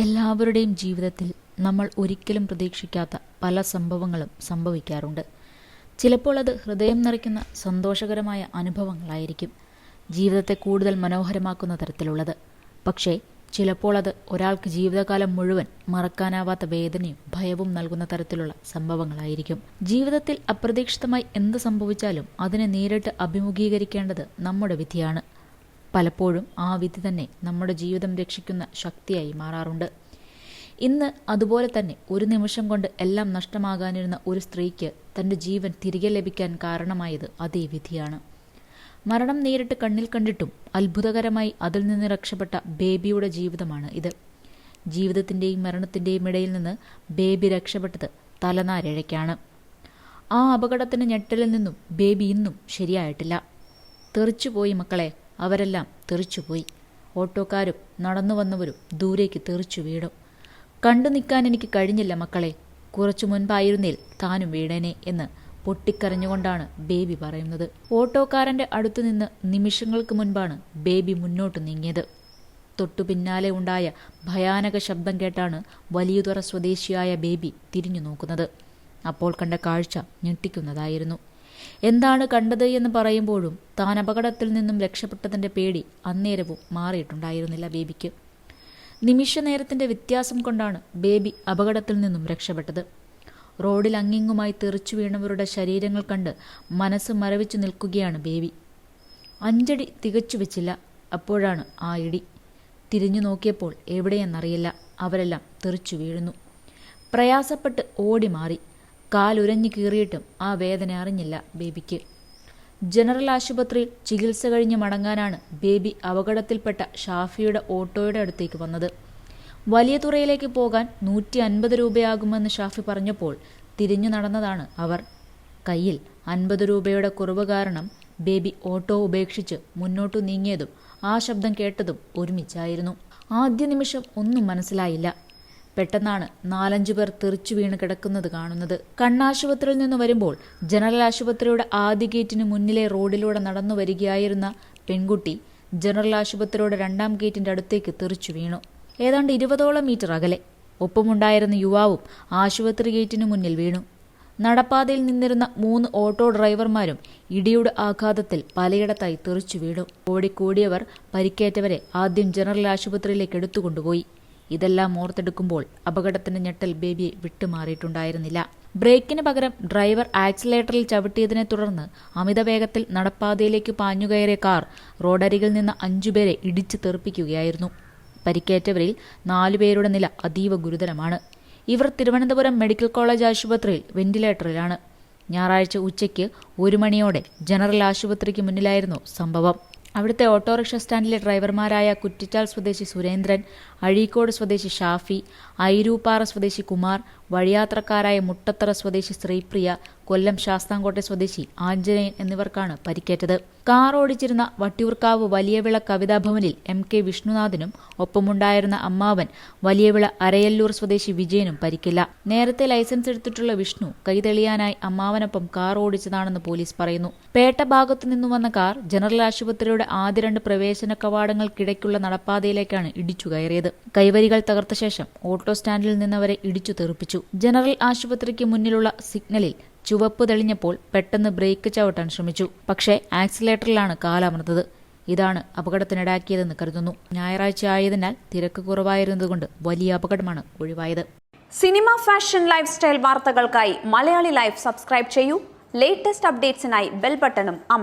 എല്ലാവരുടെയും ജീവിതത്തിൽ നമ്മൾ ഒരിക്കലും പ്രതീക്ഷിക്കാത്ത പല സംഭവങ്ങളും സംഭവിക്കാറുണ്ട്. ചിലപ്പോൾ അത് ഹൃദയം നിറയ്ക്കുന്ന സന്തോഷകരമായ അനുഭവങ്ങളായിരിക്കും ജീവിതത്തെ കൂടുതൽ മനോഹരമാക്കുന്ന തരത്തിലുള്ളത്. പക്ഷേ ചിലപ്പോൾ അത് ഒരാൾക്ക് ജീവിതകാലം മുഴുവൻ മറക്കാനാവാത്ത വേദനയും ഭയവും നൽകുന്ന തരത്തിലുള്ള സംഭവങ്ങളായിരിക്കും. ജീവിതത്തിൽ അപ്രതീക്ഷിതമായി എന്ത് സംഭവിച്ചാലും അതിനെ നേരിട്ട് അഭിമുഖീകരിക്കേണ്ടത് നമ്മുടെ വിധിയാണ്. പലപ്പോഴും ആ വിധി തന്നെ നമ്മുടെ ജീവിതം രക്ഷിക്കുന്ന ശക്തിയായി മാറാറുണ്ട്. ഇന്ന് അതുപോലെ തന്നെ ഒരു നിമിഷം കൊണ്ട് എല്ലാം നഷ്ടമാകാനിരുന്ന ഒരു സ്ത്രീക്ക് തന്റെ ജീവൻ തിരികെ ലഭിക്കാൻ കാരണമായത് അതേ വിധിയാണ്. മരണം നേരിട്ട് കണ്ണിൽ കണ്ടിട്ടും അത്ഭുതകരമായി അതിൽ നിന്ന് രക്ഷപ്പെട്ട ബേബിയുടെ ജീവിതമാണ് ഇത്. ജീവിതത്തിന്റെയും മരണത്തിന്റെയും ഇടയിൽ നിന്ന് ബേബി രക്ഷപ്പെട്ടത് തലനാരിഴയ്ക്കാണ്. ആ അപകടത്തിന് ഞെട്ടലിൽ നിന്നും ബേബി ഇന്നും ശരിയായിട്ടില്ല. തെറിച്ചുപോയി മക്കളെ അവരെല്ലാം തെറിച്ചുപോയി. ഓട്ടോക്കാരും നടന്നു വന്നവരും ദൂരേക്ക് തെറിച്ചു വീണു. കണ്ടു നിൽക്കാൻ എനിക്ക് കഴിഞ്ഞില്ല മക്കളെ. കുറച്ചു മുൻപായിരുന്നേൽ താനും വീണേനെ എന്ന് പൊട്ടിക്കരഞ്ഞുകൊണ്ടാണ് ബേബി പറയുന്നത്. ഓട്ടോക്കാരന്റെ അടുത്തുനിന്ന് നിമിഷങ്ങൾക്ക് മുൻപാണ് ബേബി മുന്നോട്ട് നീങ്ങിയത്. തൊട്ടു പിന്നാലെ ഉണ്ടായ ഭയാനക ശബ്ദം കേട്ടാണ് വലിയതുറ സ്വദേശിയായ ബേബി തിരിഞ്ഞു നോക്കുന്നത്. അപ്പോൾ കണ്ട കാഴ്ച ഞെട്ടിക്കുന്നതായിരുന്നു. എന്താണ് കണ്ടത് എന്ന് പറയുമ്പോഴും താൻ അപകടത്തിൽ നിന്നും രക്ഷപ്പെട്ടതിന്റെ പേടി അന്നേരവും മാറിയിട്ടുണ്ടായിരുന്നില്ല ബേബിക്ക്. നിമിഷ നേരത്തിന്റെ വ്യത്യാസം കൊണ്ടാണ് ബേബി അപകടത്തിൽ നിന്നും രക്ഷപ്പെട്ടത്. റോഡിൽ അങ്ങിങ്ങുമായി തെറിച്ചു വീണവരുടെ ശരീരങ്ങൾ കണ്ട് മനസ്സ് മരവിച്ചു നിൽക്കുകയാണ് ബേബി. അഞ്ചടി തികച്ചു വെച്ചില്ല. അപ്പോഴാണ് ആ ഇടി. തിരിഞ്ഞു നോക്കിയപ്പോൾ എവിടെയെന്നറിയില്ല. അവരെല്ലാം തെറിച്ചു വീഴുന്നു. പ്രയാസപ്പെട്ട് ഓടി മാറി. കാലുരഞ്ഞു കീറിയിട്ടും ആ വേദന അറിഞ്ഞില്ല ബേബിക്ക്. ജനറൽ ആശുപത്രിയിൽ ചികിത്സ കഴിഞ്ഞ് മടങ്ങാനാണ് ബേബി അപകടത്തിൽപ്പെട്ട ഷാഫിയുടെ ഓട്ടോയുടെ അടുത്തേക്ക് വന്നത്. വലിയ തുറയിലേക്ക് പോകാൻ നൂറ്റി അൻപത് രൂപയാകുമെന്ന് ഷാഫി പറഞ്ഞപ്പോൾ തിരിഞ്ഞു നടന്നതാണ് അവർ. കയ്യിൽ അൻപത് രൂപയുടെ കുറവ് കാരണം ബേബി ഓട്ടോ ഉപേക്ഷിച്ച് മുന്നോട്ടു നീങ്ങിയതും ആ ശബ്ദം കേട്ടതും ഒരുമിച്ചായിരുന്നു. ആദ്യ നിമിഷം ഒന്നും മനസ്സിലായില്ല. പെട്ടെന്നാണ് നാലഞ്ചു പേർ തെറിച്ചു വീണ് കിടക്കുന്നത് കാണുന്നത്. കണ്ണാശുപത്രിയിൽ നിന്ന് വരുമ്പോൾ ജനറൽ ആശുപത്രിയുടെ ആദ്യ ഗേറ്റിന് മുന്നിലെ റോഡിലൂടെ നടന്നു വരികയായിരുന്ന പെൺകുട്ടി ജനറൽ ആശുപത്രിയുടെ രണ്ടാം ഗേറ്റിന്റെ അടുത്തേക്ക് തെറിച്ചു വീണു. ഏതാണ്ട് ഇരുപതോളം മീറ്റർ അകലെ. ഒപ്പമുണ്ടായിരുന്ന യുവാവും ആശുപത്രി ഗേറ്റിനു മുന്നിൽ വീണു. നടപ്പാതയിൽ നിന്നിരുന്ന മൂന്ന് ഓട്ടോ ഡ്രൈവർമാരും ഇടിയുടെ ആഘാതത്തിൽ പലയിടത്തായി തെറിച്ചു വീണു. ഓടിക്കൂടിയവർ പരിക്കേറ്റവരെ ആദ്യം ജനറൽ ആശുപത്രിയിലേക്ക് എടുത്തുകൊണ്ടുപോയി. ഇതെല്ലാം ഓർത്തെടുക്കുമ്പോൾ അപകടത്തിന്റെ ഞെട്ടൽ ബേബിയെ വിട്ടുമാറിയിട്ടുണ്ടായിരുന്നില്ല. ബ്രേക്കിന് പകരം ഡ്രൈവർ ആക്സിലേറ്ററിൽ ചവിട്ടിയതിനെ തുടർന്ന് അമിതവേഗത്തിൽ നടപ്പാതയിലേക്ക് പാഞ്ഞുകയറിയ കാർ റോഡരികിൽ നിന്ന് അഞ്ചുപേരെ ഇടിച്ചു തെറിപ്പിക്കുകയായിരുന്നു. പരിക്കേറ്റവരിൽ നാലുപേരുടെ നില അതീവ ഗുരുതരമാണ്. ഇവർ തിരുവനന്തപുരം മെഡിക്കൽ കോളേജ് ആശുപത്രിയിൽ വെന്റിലേറ്ററിലാണ്. ഞായറാഴ്ച ഉച്ചയ്ക്ക് ഒരു മണിയോടെ ജനറൽ ആശുപത്രിക്ക് മുന്നിലായിരുന്നു സംഭവം. അവിടുത്തെ ഓട്ടോറിക്ഷ സ്റ്റാൻഡിലെ ഡ്രൈവർമാരായ കുറ്റിച്ചാൽ സ്വദേശി സുരേന്ദ്രൻ അഴീക്കോട് സ്വദേശി ഷാഫി ഐരൂപ്പാറ സ്വദേശി കുമാർ വഴിയാത്രക്കാരായ മുട്ടത്തറ സ്വദേശി ശ്രീപ്രിയ കൊല്ലം ശാസ്താംകോട്ടെ സ്വദേശി ആഞ്ജനേയൻ എന്നിവർക്കാണ് പരിക്കേറ്റത്. കാർ ഓടിച്ചിരുന്ന വട്ടിയൂർക്കാവ് വലിയവിള കവിതാഭവനിൽ എം കെ വിഷ്ണുനാഥിനും ഒപ്പമുണ്ടായിരുന്ന അമ്മാവൻ വലിയവിള അരയല്ലൂർ സ്വദേശി വിജയനും പരിക്കില്ല. നേരത്തെ ലൈസൻസ് എടുത്തിട്ടുള്ള വിഷ്ണു കൈതെളിയാനായി അമ്മാവനൊപ്പം കാർ ഓടിച്ചതാണെന്ന് പോലീസ് പറയുന്നു. പേട്ട ഭാഗത്തു നിന്നു വന്ന കാർ ജനറൽ ആശുപത്രിയുടെ ആദ്യ രണ്ട് പ്രവേശന കവാടങ്ങൾക്കിടയ്ക്കുള്ള നടപ്പാതയിലേക്കാണ് ഇടിച്ചു കയറിയത്. കൈവരികൾ തകർത്ത ശേഷം ഓട്ടോ സ്റ്റാൻഡിൽ നിന്നവരെ ഇടിച്ചു തെറിപ്പിച്ചു. ജനറൽ ആശുപത്രിക്ക് മുന്നിലുള്ള സിഗ്നലിൽ ചുവപ്പ് തെളിഞ്ഞപ്പോൾ പെട്ടെന്ന് ബ്രേക്ക് ചവിട്ടാൻ ശ്രമിച്ചു. പക്ഷേ ആക്സിലേറ്ററിലാണ് കാലമർന്നത് ഇതാണ് അപകടത്തിനിടാക്കിയതെന്ന് കരുതുന്നു. ഞായറാഴ്ച ആയതിനാൽ തിരക്ക് കുറവായിരുന്നതുകൊണ്ട് വലിയ അപകടമാണ് ഒഴിവായത്. സിനിമ ഫാഷൻ ലൈഫ് സ്റ്റൈൽ വാർത്തകൾക്കായി മലയാളി ലൈഫ് സബ്സ്ക്രൈബ് ചെയ്യൂ. ലേറ്റസ്റ്റ് അപ്ഡേറ്റ്സിനായി ബെൽ ബട്ടണും അമർ